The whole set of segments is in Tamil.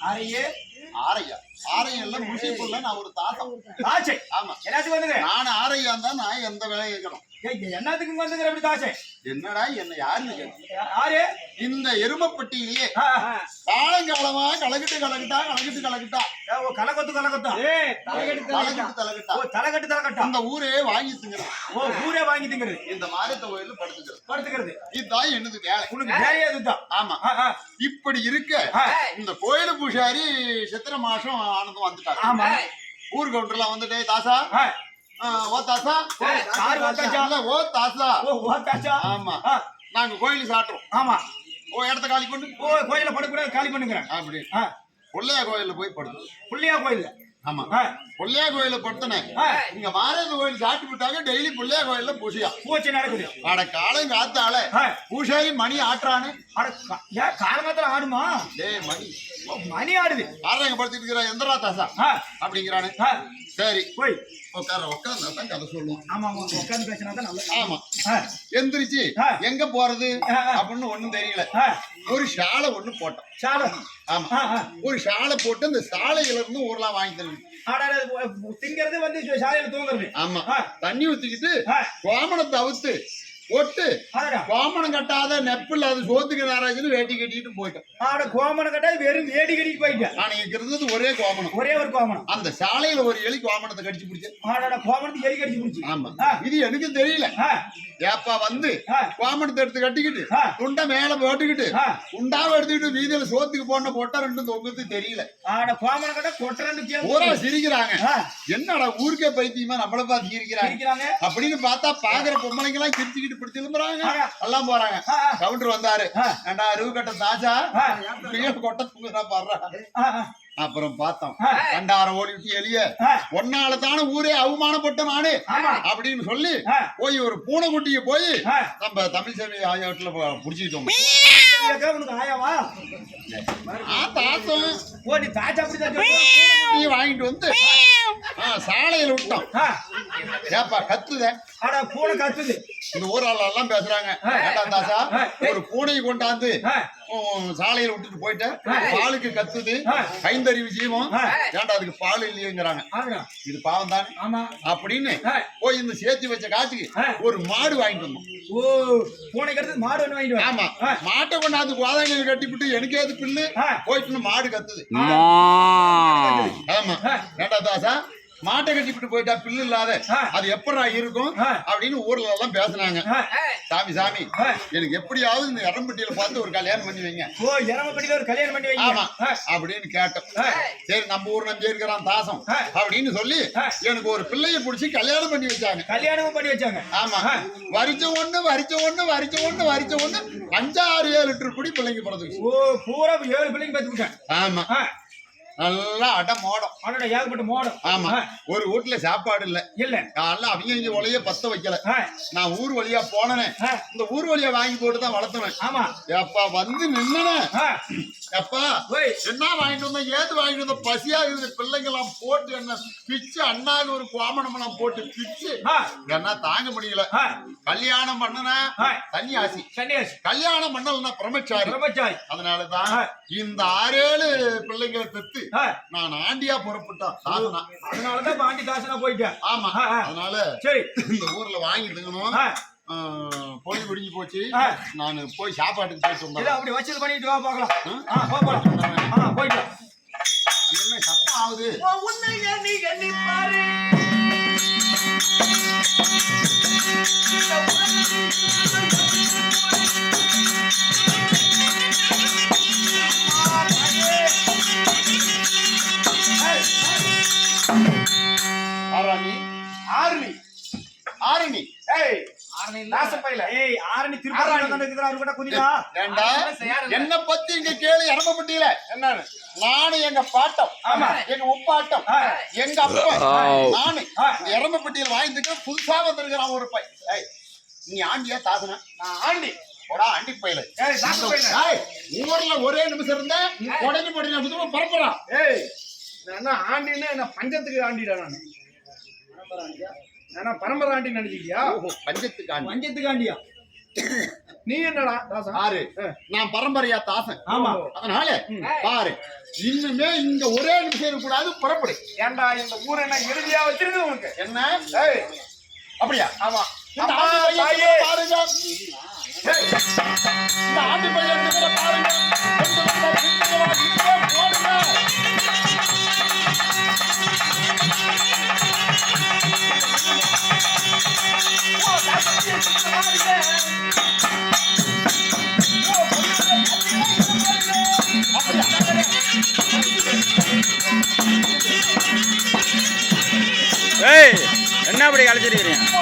ஆரையே. ஆரையா? இல்ல முசிப்புள்ள நான் ஒரு தாத்தம் தாச்சை. ஆமா. எல்லாத்துக்கும் வந்துங்க நான் ஆரையா இருந்தா நான் எந்த வேலையும் என்னத்துக்கு வந்துங்கிற அப்படி தாச்சை? என்னடா என்ன யாருன்னு ஆரே இந்த எருமப்பட்டியிலேயே. காலங்காலமா கலக்கிட்டு கலக்கிட்டா கலக்கிட்டு கலக்கிட்டா. ஏ, ஓ கலக்கத்து கலக்கத்தா? கலக்கிட்டு தலக்கிட்டா. ஓ தலைக்கட்டு தலைக்கட்டா அந்த ஊரே வாங்கி திங்கிறோம் ஓ ஊரே வாங்கி திங்கிறது. இந்த மாரியத்த கோயில்ல படுத்துக்கிறது. படுத்துக்கிறது. இதுதான் என்னது வேலை? உனக்கு வேலையே ஆமா. இப்படி இருக்க. இந்த கோயில் பூசாரி சித்திரை மாசம் ஆனந்தம் வந்துட்டாங்க. ஆமா. ஊர் கவுண்டர்லாம் வந்துட்டு தாசா ஓ தாசா ஓ, தாசா ஓ ஓத்தாச்சா ஆமா. நாங்க கோயிலுக்கு சாட்டுறோம் ஆமா. ஓ இடத்த காலி ஓ கோயில படுக்கூடாது காலி பண்ணுங்கிறேன். அப்படி. பொள்ளையா கோயில்ல போய் படுத்து புள்ளியா கோயில்ல. ஆமா. பொள்ளையா கோயில்ல படுத்தனேன் ஆ, இங்க மாரேத கோயில் சாட்டி விட்டாங்க டெய்லி பொள்ளையா கோயில்ல பூசையா பூச்சி நடக்குது. அட காலம் காத்தால. பூசாரி மணி ஆட்டுறானு? அட, ஏன் காலங்காத்துல ஆடுமா? டேய் மணி. மணி ஆடுது. ஆறாங்க படுத்துட்டு இருக்கிற எந்தரா தாசா ஆ, அப்படிங்கிறானு. சரி. போய். உட்கார உட்கார்ந்தா தான் கதை சொல்லுவோம் ஆமா உட்காந்து பேசினா தான் நல்லது. ஆமா. எந்திரிச்சு. எங்க போறது. அப்படின்னு ஒண்ணும் தெரியல. ஒரு ஷாலை ஒண்ணு போட்டோம் சாலம் ஆமா. ஒரு ஷாலை போட்டு அந்த சாலையில இருந்து ஊர்லாம் வாங்கி தரணும் திங்கிறது வந்து சாலையில தூங்குறது. ஆமா. தண்ணி ஊத்திக்கிட்டு கோமணத்தை அவுத்து ஆடா, கோமணம் கட்டாத நெப்பு இல்லாத சோத்துக்கு நேராச்சுன்னு வேட்டி கட்டிட்டு போயிட்டோம். ஆட கோமணம் கட்டா வெறும் வேடி கட்டிட்டு போயிட்டேன். ஆனா இங்க இருந்தது ஒரே கோமணம். ஒரே ஒரு கோமணம். அந்த சாலையில ஒரு எலி கோமணத்தை கடிச்சு பிடிச்ச ஆடாடா கோமணத்துக்கு எரி கடிச்சு போச்சு ஆமா. இது எனக்கு தெரியல. ஏப்பா வந்து. கோமணத்தை எடுத்து கட்டிக்கிட்டு. துண்டை மேல போட்டுக்கிட்டு ஆ. உண்டாவை எடுத்துக்கிட்டு வீதியில சோத்துக்கு போன போட்டா ரெண்டும் தொங்குது தெரியல. ஆட கோமணம் கட்டா கொட்டுறன்னு பூரா சிரிக்கிறாங்க. என்னடா ஊருக்கே பைத்தியமா நம்மள பார்த்து சிரிக்கிறாங்க? அப்படின்னு பார்த்தா பாக்குற பொம்பளைங்க எல்லாம் சிரிச்சுக்கிட்டு இப்படி திரும்புறாங்க. எல்லாம் போறாங்க. கவுண்டர் வந்தாரு. ஏண்டா அருவு கட்ட. கீழே கொட்ட தூங்குறா பாடுறா அப்புறம் பார்த்தோம். கண்டார ஓடி விட்டு ஆ. ஒன்னால தானே ஊரே அவமானப்பட்ட நானு. அப்படின்னு சொல்லி. போய் ஒரு பூனைக்குட்டியை போய். நம்ம தமிழ் சேவை ஆகியவற்றில் புடிச்சுக்கிட்டோம். கேட்க உனக்கு ஆயாவா? ஆ தாத்தம் ஓ நீ தாச்சா அப்படி தான் சொல்ற. பூனைக்குட்டியை வாங்கிட்டு வந்து சாலையில விட்டோம். ஏப்பா கத்துத. ஆட பூனை கத்துது. இந்த ஊரால எல்லாம் பேசுறாங்க. ஆ. ஒரு பூனையை கொண்டாந்து சாலையில விட்டுட்டு போயிட்டேன் பாலுக்கு கத்துது. ஐந்தறிவு ஜீவம் ஆ. ஏண்டா அதுக்கு பால் இல்லையேங்கிறாங்க. இது பாவம் தானே ஆமா அப்படின்னு. போய் இந்த சேர்த்து வச்ச காசுக்கு. ஒரு மாடு வாங்கிட்டு வந்தோம் ஓ பூனை கடுத்து மாடு ஒண்ணு வாங்கிட்டு. ஆமா. மாட்டை கொண்டாந்து கோதாங்கில் கட்டிவிட்டு எனக்கு ஏது பில்லு. போயிட்டு மாடு கத்துது ஆமா. ஏண்டா தாசா மாட்டை கட்டிவிட்டு போயிட்டா பில்லு இல்லாத. அது எப்படா இருக்கும். அப்படின்னு ஊர்ல எல்லாம் பேசுனாங்க. சாமி சாமி. எனக்கு எப்படியாவது இந்த இடம்பட்டியில பார்த்து ஒரு கல்யாணம் பண்ணி வைங்க. ஓ இறம படிக்க ஒரு கல்யாணம் பண்ணி வைங்க. அப்படின்னு கேட்டோம். சரி நம்ம ஊர் நம்பி இருக்கிறான் தாசம். அப்படின்னு சொல்லி. எனக்கு ஒரு பிள்ளைய புடிச்சு கல்யாணம் பண்ணி வச்சாங்க. கல்யாணமும் பண்ணி வச்சாங்க. ஆமா. வரிச்ச ஒண்ணு வரிச்ச ஒண்ணு வரிச்ச ஒண்ணு வரிச்ச ஒண்ணு. அஞ்சாறு ஏழு லிட்டர் குடி பிள்ளைங்க பிறந்துச்சு. ஓ பூரா ஏழு பிள்ளைங்க பார்த்துக்கிட்டேன் ஆமா. நல்லா அட மோடம். ஆடா ஏகப்பட்ட மோடம். ஆமா. ஒரு வீட்டுல சாப்பாடு இல்ல. இல்ல. காலைல அவங்க இங்க ஒலைய பத்த வைக்கல. நான் ஊர் வழியா போனனே. இந்த ஊர் வழியா வாங்கி போட்டு தான் வளர்த்தவன். ஆமா. எப்பா வந்து நின்னனே. ஓய் என்ன வாங்கிட்டு வந்தா ஏது வாங்கிட்டு வந்த? பசியா இருக்குது. பிள்ளைங்க எல்லாம் போட்டு என்ன பிச்சு அண்ணாக்கு ஒரு கோமணம் எல்லாம் போட்டு பிச்சு. என்ன தாங்க முடியல. கல்யாணம் பண்ணனா. சன்னியாசி. சன்னியாசி. கல்யாணம் பண்ணலன்னா பிரம்மச்சாரி. பிரம்மச்சாரி. அதனாலதான். இந்த ஆறேழு பிள்ளைங்களை பெத்து நான் ஆண்டியா புறப்பட்டான் சாதனா அதனாலதான் பாண்டி தாசனா போயிட்டேன். ஆமா. அதனால சரி. இந்த ஊர்ல வாங்கி தங்கணும் ஆ, பொழுது விடிஞ்சு போச்சு. நான் போய் சாப்பாட்டுக்கு இதை வந்தேன் அப்படி வச்சது பண்ணிட்டு வா பார்க்கலாம். ஆ? போ போலாம் ஆ போயிட்டு. என்ன சத்தம் ஆகுது? உன்னை எண்ணி எண்ணி பாரு. ஆரணி? ஆரணி. ஆரணி. ஏய் என்ன பத்தி இங்க கேளு இறமப்பட்டியில என்னன்னு? நானு எங்க பாட்டம் ஆமா. எங்க உப்பாட்டம். எங்க அப்பா. நானு. இறமப்பட்டியில் வாங்கிட்டு புதுசா வந்திருக்கிறான் ஒரு பை ஏய், நீ ஆண்டியா தாசனா? நான் ஆண்டி. போடா ஆண்டி பையல ஊர்ல ஒரே நிமிஷம் இருந்தா உடனே போட்டு புதுமை பரப்புறான் ஏய் நான் என்ன ஆண்டின்னு என்ன பஞ்சத்துக்கு ஆண்டிடா நான். நான் பரம்பரை ஆண்டி நினைச்சிட்டியா ஓஹோ பஞ்சத்துக்கு ஆண்டி பஞ்சத்துக்கு ஆண்டியா நீ என்னடா தாசா? பாரு நான் பரம்பரையா தாசன். ஆமா. அதனால பாரு இன்னுமே இங்க ஒரே நிமிஷம் இருக்கக்கூடாது புறப்படு. ஏன்டா இந்த ஊர் என்ன இறுதியா வச்சிருக்கு உனக்கு? என்ன? அப்படியா? ஆமா. இந்த ஆண்டி பையன் பாருங்க. இந்த ஆண்டி பையன் பாருங்க. ஏய் என்ன அப்படி கழிச்சிருக்கிறீங்க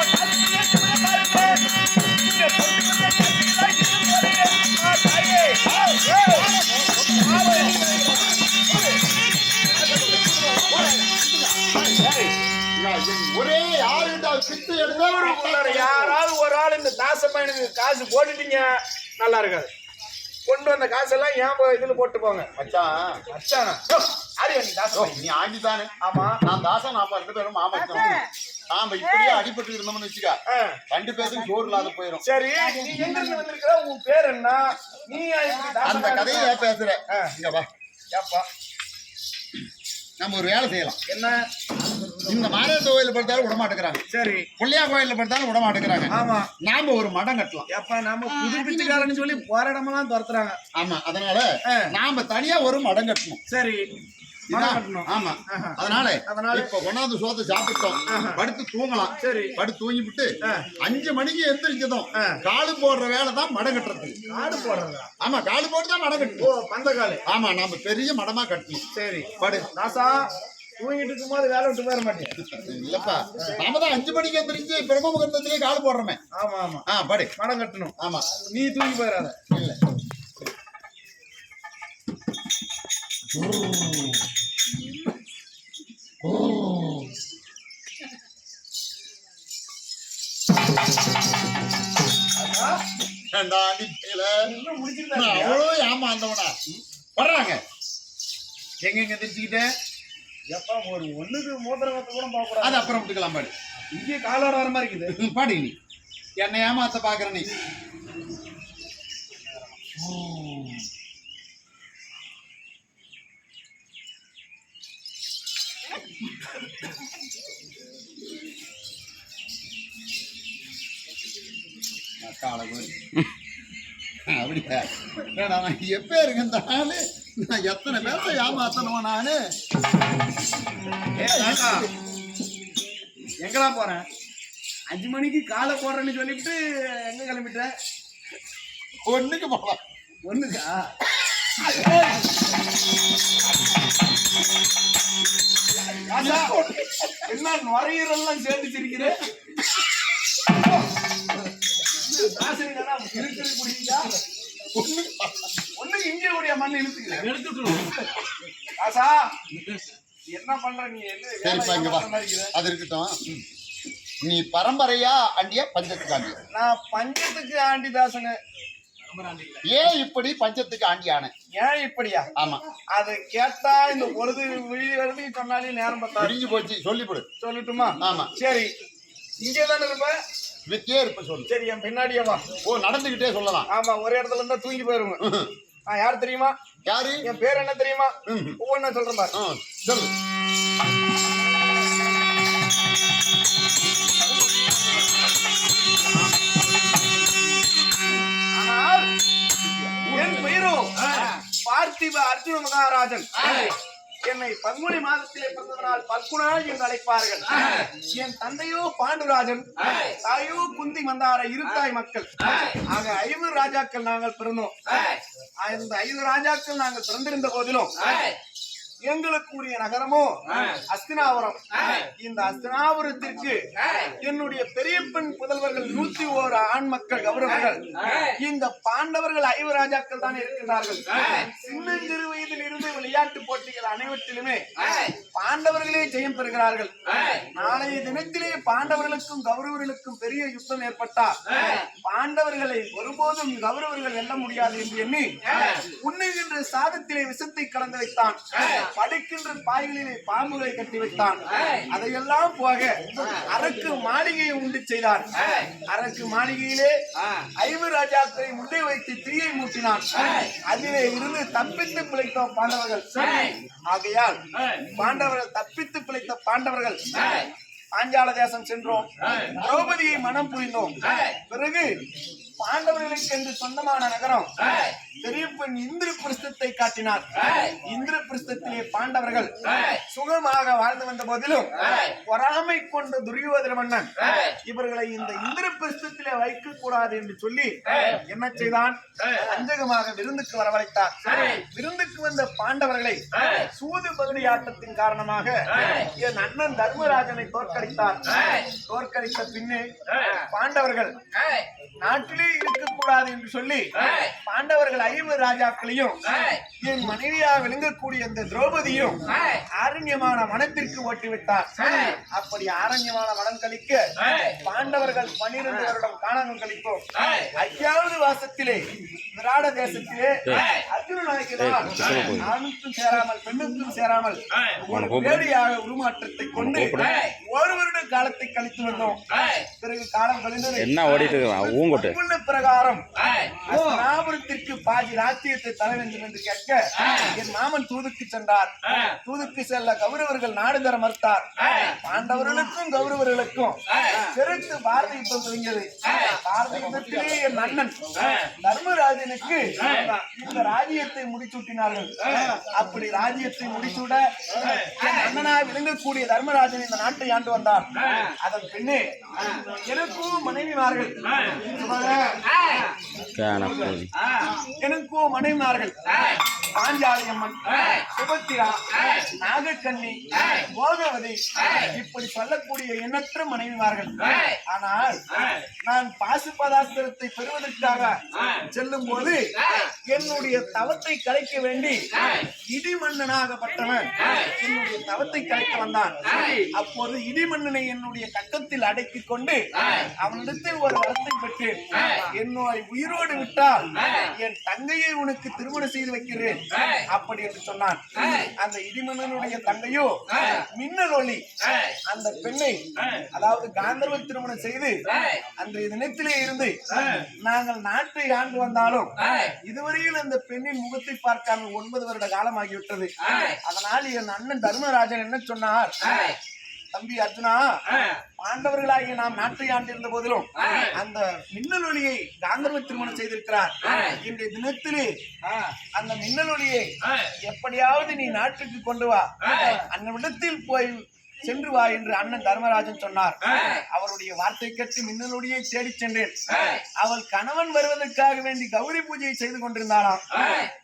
ஊருக்குள்ளார யாராவது ஒரு ஆள் இந்த தாச பையனுக்கு காசு போட்டுட்டீங்க நல்லா இருக்காது. கொண்டு வந்த காசெல்லாம் ஏன் போ- இதுல போட்டு போங்க? மச்சான். அச்சானா யாரு நீ தாச ஓ, பையன்? நீ ஆண்டி தானே ஆமா. நான் தாசன் நாம ரெண்டு பேரும் மாமச்சம் நாம இப்படியே அடிபட்டு இருந்தோம்னு வச்சுக்க. ஆ. ரெண்டு பேருக்கும் சோறு இல்லாத போயிரும். சரி நீ எங்க இருந்து வந்திருக்கிற? உன் பேர் என்ன? நீ அந்த கதையை ஏன் பேசுற? ஆ. இங்க வா. ஏப்பா. நம்ம ஒரு வேலை செய்யலாம். என்ன? இந்த மாரியத்த கோயில படுத்தாலும் விட மாட்டேங்கிறாங்க சரி. பிள்ளையா கோயில படுத்தாலும் விட மாட்டேங்கிறாங்க ஆமா. நாம ஒரு மடம் கட்டலாம். ஏப்பா நாம புது பிச்சைக்காரன்னு சொல்லி போராடமெல்லாம் துரத்துறாங்க. ஆமா அதனால. நாம தனியா ஒரு மடம் கட்டணும். சரி. ஆமா. ஆஹா. அதனால அதனால? இப்ப கொண்டாந்து சோத்தை சாப்பிட்டோம். படுத்து தூங்கலாம். சரி. படுத்து தூங்கிவிட்டு ஆ. அஞ்சு மணிக்கு எந்திரிச்சதும். காலு போடுற வேலை தான் மடம் கட்டுறது. காடு போடுறதா? ஆமா காலு போட்டு தான் மடம் ஓ கட்டணும் பந்தக்காலு. ஆமா நாம பெரிய மடமா கட்டணும். சரி. படு. தாசா தூங்கிட்டு இருக்கும்போது வேலை விட்டு போயிட மாட்டேன். இல்லப்பா நாம தான் அஞ்சு மணிக்கு எந்திரிச்சு பிரம்ம முகூர்த்தத்திலேயே கால் போடுறோமே. ஆமா ஆமா. ஆ படு மடம் கட்டணும். ஆமா. நீ தூங்கி போயிடாத. இல்ல. அவ்வளோ ஏமாந்தவனா? வர்றாங்க. எங்க எங்க எப்பா ஒரு ஒண்ணுக்கு வைக்க கூட கூடாது அது அப்புறம் விட்டுக்கலாம் பாடு. இங்கே காலோட வர மாதிரி இருக்குது. பாடு நீ என்னை ஏமாத்த பாக்குற நீ. காலகோரி அப்படியா? ஏடா, நான் எப்ப இருக்கு இந்த ஆளு? நான் எத்தனை பேர்த்த ஏமாத்தணும் நானு? எங்கடா போறேன் அஞ்சு மணிக்கு காலை போடுறேன்னு சொல்லிட்டு எங்க கிளம்பிட்ட? ஒண்ணுக்கு போகலாம் ஒண்ணுக்கா? என்ன நுரையீரல்லாம் சேர்ந்து ஒண்ணுக்கு இங்கே கூடிய மண் இழுத்துக்கிறேன். எடுத்துட்டு ராசா என்ன பண்ற நீ? சரிப்பா இங்க வா? அது இருக்கட்டும். நீ பரம்பரையா ஆண்டியா பஞ்சத்துக்கு ஆண்டியா நான் பஞ்சத்துக்கு ஆண்டி தாசனு ஏன் இப்படி பஞ்சத்துக்கு ஆண்டியான? ஏன் இப்படியா? ஆமா. அது கேட்டா இந்த பொழுது விழி வருது சொன்னாலே நேரம் பத்தாது. பிரிஞ்சு போச்சு. சொல்லிவிடு சொல்லட்டுமா? ஆமா. சரி. இங்கே தானே இருப்ப வித்தியே இருப்ப சொல்லு. சரி என் பின்னாடியே வா. ஓ நடந்துகிட்டே சொல்லலாம். ஆமா ஒரே இடத்துல இருந்தா தூங்கி போயிருங்க ஆ யார் தெரியுமா? யாரு? என் பேர் என்ன தெரியுமா. ஒவ்வொன்னா சொல்றேன் பாரு. சொல்லு. என் பெயரோ பார்த்திப அர்ஜுன மகாராஜன். என்னை பங்குனி மாதத்திலே பிறந்ததனால் பல்குணா என்று அழைப்பார்கள். என் தந்தையோ பாண்டுராஜன் தாயோ குந்தி மந்தார இருத்தாய் மக்கள். ஆக ஐந்து ராஜாக்கள் நாங்கள் பிறந்தோம். அந்த ஐந்து ராஜாக்கள் நாங்கள் பிறந்திருந்த போதிலும் எங்களுக்கு உரிய நகரமோ அஸ்தினாபுரம். இந்த அஸ்தினாபுரத்திற்கு என்னுடைய பெரிய பெண் புதல்வர்கள் நூத்தி ஓரு ஆண் மக்கள் கௌரவர்கள். இந்த பாண்டவர்கள் ஐவ ராஜாக்கள் தான் இருக்கின்றார்கள். சின்னஞ்சிறு வயதில் இருந்து விளையாட்டு போட்டிகள் அனைவற்றிலுமே பாண்டவர்களே ஜெயம் பெறுகிறார்கள். நாளைய தினத்திலே பாண்டவர்களுக்கும் கௌரவர்களுக்கும் பெரிய யுத்தம் ஏற்பட்டால் பாண்டவர்களை ஒருபோதும் கௌரவர்கள் வெல்ல முடியாது என்று எண்ணி உண்ணுகின்ற சாதத்திலே விஷத்தை கலந்து வைத்தான். படுக்கின்ற பாய்களிலே பாம்புகளை கட்டி வைத்தான். அதையெல்லாம் போக அரக்கு மாளிகையை உண்டு செய்தான் அரக்கு மாளிகையிலே ஐவர் ராஜாக்களை முன்னே வைத்து தீயை மூட்டினான். அதிலே இருந்து தப்பித்து பிழைத்தோம் பாண்டவர்கள். ஆகையால் பாண்டவர்கள் தப்பித்து பிழைத்த பாண்டவர்கள். பாஞ்சால தேசம் சென்றோம். திரௌபதியை மனம் புரிந்தோம். பிறகு பாண்டவர்களுக்கு என்று சொந்தமான நகரம். பெரிய பெண் இந்திர பிரஸ்தத்தை காட்டினார். இந்திர பிரஸ்தத்திலே பாண்டவர்கள் சுகமாக வாழ்ந்து வந்த போதிலும் பொறாமை கொண்ட துரியோதன மன்னன் இவர்களை இந்த இந்திர பிரஸ்தத்திலே வைக்க கூடாது என்று சொல்லி என்ன செய்தான்? அஞ்சகமாக விருந்துக்கு வரவழைத்தார். விருந்துக்கு வந்த பாண்டவர்களை சூது பகுதி ஆட்டத்தின் காரணமாக என் அண்ணன் தர்மராஜனை தோற்கடித்தார். தோற்கடித்த பின்னே பாண்டவர்கள் நாட்டிலே இருக்கக்கூடாது என்று சொல்லி பாண்டவர்கள் ஐவர் ராஜாக்களையும் என் மனைவியாக விளங்கக்கூடிய அந்த திரௌபதியும் ஆரண்யமான வனத்திற்கு ஓட்டிவிட்டார். அப்படி ஆரண்யமான வனம் கழிக்க பாண்டவர்கள் பன்னிரண்டு வருடம் காணாமல் கழித்தோம் ஐயாவது வாசத்திலே விராட தேசத்திலே அர்ஜுன நாயகிதான் ஆணுக்கும் சேராமல் பெண்ணுக்கும் சேராமல் ஒரு வேடியாக உருமாற்றத்தை கொண்டு ஒரு வருட காலத்தை கழித்து வந்தோம். பிறகு காலம் கழிந்தது என்ன ஓடிட்டு ஊங்கொட்டு. பிரகாரம் அஸ்தினாபுரத்திற்கு பாதி ராஜ்யத்தை தர வேண்டும் என்று கேட்க என் மாமன் தூதுக்கு சென்றார். தூதுக்கு செல்ல கௌரவர்கள் நாடு தர மறுத்தார். பாண்டவர்களுக்கும் கௌரவர்களுக்கும் பெருத்து பாரத யுத்தம் துவங்கியது. பாரத யுத்தத்திலே என் அண்ணன் தர்மராஜனுக்கு இந்த ராஜ்யத்தை முடிசூட்டினார்கள். அப்படி ராஜ்யத்தை முடிசூட என் அண்ணனா விளங்கக்கூடிய தர்மராஜன் இந்த நாட்டை ஆண்டு வந்தார் அதன் பின்னே எனக்கும் மனைவிமார்கள். எனக்கோ மனைவினார்கள் மனைவிமார்கள் பாஞ்சாலி அம்மன் சுபத்திரா. நாகக்கண்ணி போகவதி. இப்படி சொல்லக்கூடிய எண்ணற்ற மனைவிமார்கள். ஆனால் நான் பாசுபதாஸ்திரத்தை பெறுவதற்காக செல்லும் போது என்னுடைய தவத்தை கலைக்க வேண்டி இடிமன்னனாகப்பட்டவன் என்னுடைய தவத்தை கலைக்க வந்தான். அப்போது இடிமன்னனை என்னுடைய கட்டத்தில் அடக்கிக் கொண்டு அவனிடத்தில் ஒரு வரத்தை பெற்றேன். என்னை உயிரோடு விட்டால் என் தங்கையை உனக்கு திருமணம் செய்து வைக்கிறேன். அப்படி என்று சொன்னான். அந்த இடிமன்னனுடைய தங்கையோ மின்னல் ஒளி. அந்த பெண்ணை அதாவது காந்தர்வ திருமணம் செய்து அன்றைய தினத்திலே இருந்து நாங்கள் நாட்டை ஆண்டு வந்தாலும் இதுவரையில் அந்த பெண்ணின் முகத்தை பார்க்காமல் ஒன்பது வருட காலம் ஆகிவிட்டது அதனால் என் அண்ணன் தர்மராஜன் என்ன சொன்னார்? தம்பி அர்ஜுனா பாண்டவர்களாகிய நாம் நாட்டை ஆண்டிருந்த போதிலும் அந்த மின்னல் ஒளியை காந்தர்வ திருமணம் செய்திருக்கிறார். இன்றைய தினத்திலே அந்த மின்னல் ஒளியை எப்படியாவது நீ நாட்டுக்கு கொண்டு வா. அந்நிடத்தில் போய் சென்று வா என்று அண்ணன் தர்மராஜன் சொன்னார். அவருடைய வார்த்தை கேட்டு மின்னலுடைய தேடி சென்றேன். அவள் கணவன் வருவதற்காக வேண்டி கௌரி பூஜையை செய்து கொண்டிருந்தாளாம்.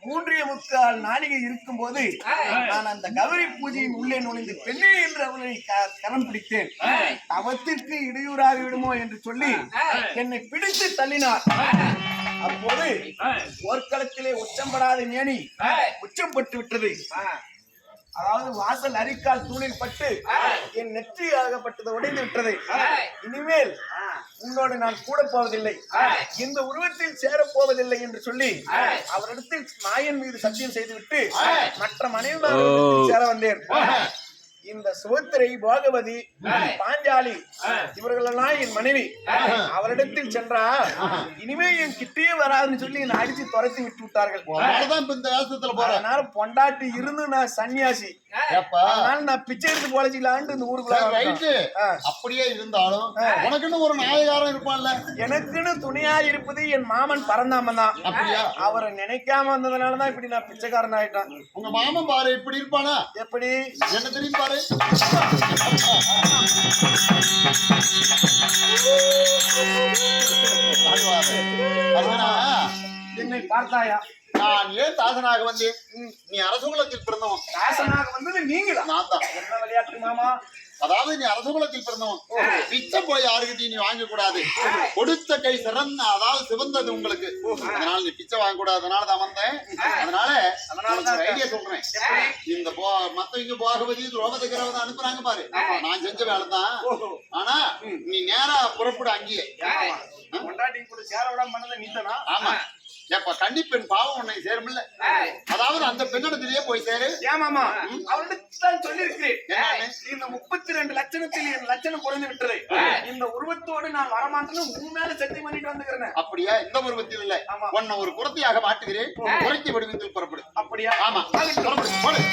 மூன்றிய முக்கால் நாளிகை இருக்கும் போது நான் அந்த கௌரி பூஜையின் உள்ளே நுழைந்து பெண்ணே என்று அவளை கரம் பிடித்தேன். அவத்திற்கு இடையூறாக விடுமோ என்று சொல்லி என்னை பிடித்து தள்ளினார். அப்போது போர்க்களத்திலே உச்சம்படாத மேனி உச்சம் பட்டு விட்டது. அதாவது வாசல் அரிக்கால் தூணில் பட்டு என் நெற்றி ஆகப்பட்டது உடைந்து விட்டது. இனிமேல் உன்னோடு நான் கூட போவதில்லை. இந்த உருவத்தில் சேரப் போவதில்லை என்று சொல்லி அவரிடத்தில் நாயன் மீது சத்தியம் செய்துவிட்டு மற்ற மனைவி சேர வந்தேன். இந்த சுபத்திரை போகவதி பாஞ்சாலி இவர்களெல்லாம் என் மனைவி. அவரிடத்தில் சென்றா இனிமே என் கிட்டே வராதுன்னு சொல்லி என்னை அடிச்சு துரத்தி விட்டு விட்டார்கள். அதனால பொண்டாட்டி இருந்து நான் சன்னியாசி. நான் பிச்சை எடுத்து பொழைச்சிக்கலான்ட்டு இந்த ஊருக்குள்ள. அப்படியே இருந்தாலும் உனக்குன்னு ஒரு நாயகாரம் இருப்பான்ல. எனக்குன்னு துணையா இருப்பது என் மாமன் பரந்தாமன் தான். அப்படியா? அவரை நினைக்காம வந்ததுனாலதான் இப்படி நான் பிச்சைக்காரன் ஆயிட்டேன். உங்க மாமன் பாரு இப்படி இருப்பானா? எப்படி? என்ன தெரியும் பாரு? என்னை பார்த்தாயா? நான் ஏன் தாசனாக வந்தேன் நீ அரசகுலத்தில் பிறந்தவன். ராசனாக வந்தது நீங்களா நான் தான். என்ன விளையாட்டு மாமா? அதாவது நீ அரசகுலத்தில் பிறந்தவன். பிச்சை போய் யாருக்கிட்டையும் நீ வாங்க கூடாது கொடுத்த கை சிறந்த அதாவது சிவந்தது உங்களுக்கு. அதனால நீ பிச்சை வாங்க கூடாது அதனால தான் வந்தேன். அதனால அதனாலதான் ஒரு ஐடியா சொல்றேன். இந்த போ மத்தவங்க போகவதி திரௌபதி கிரவதை அனுப்புறாங்க பாரு. நான் செஞ்ச வேலை தான். ஆனா நீ நேரா புறப்படு அங்கேயே. ஆமா. எப்ப கன்னி பெண் பாவம் உன்னை சேருமில்ல? அதாவது அந்த பெண்ணிடத்திலேயே போய் சேரு. ஏமாமா அவரிடத்தான் சொல்லியிருக்கிறேன். இந்த முப்பத்தி ரெண்டு லட்சணத்தில் என் லட்சணம் குறைஞ்சு விட்டுரு இந்த உருவத்தோடு நான் வரமாட்டேன்னு உன் மேல சத்தியம் பண்ணிட்டு வந்துக்கிறேன். அப்படியா? இந்த உருவத்தில் இல்ல. உன்னை ஒரு குரத்தையாக மாட்டுகிறேன் குறைத்து வடிவத்தில் புறப்படும் அப்படியா? ஆமா. புறப்படும்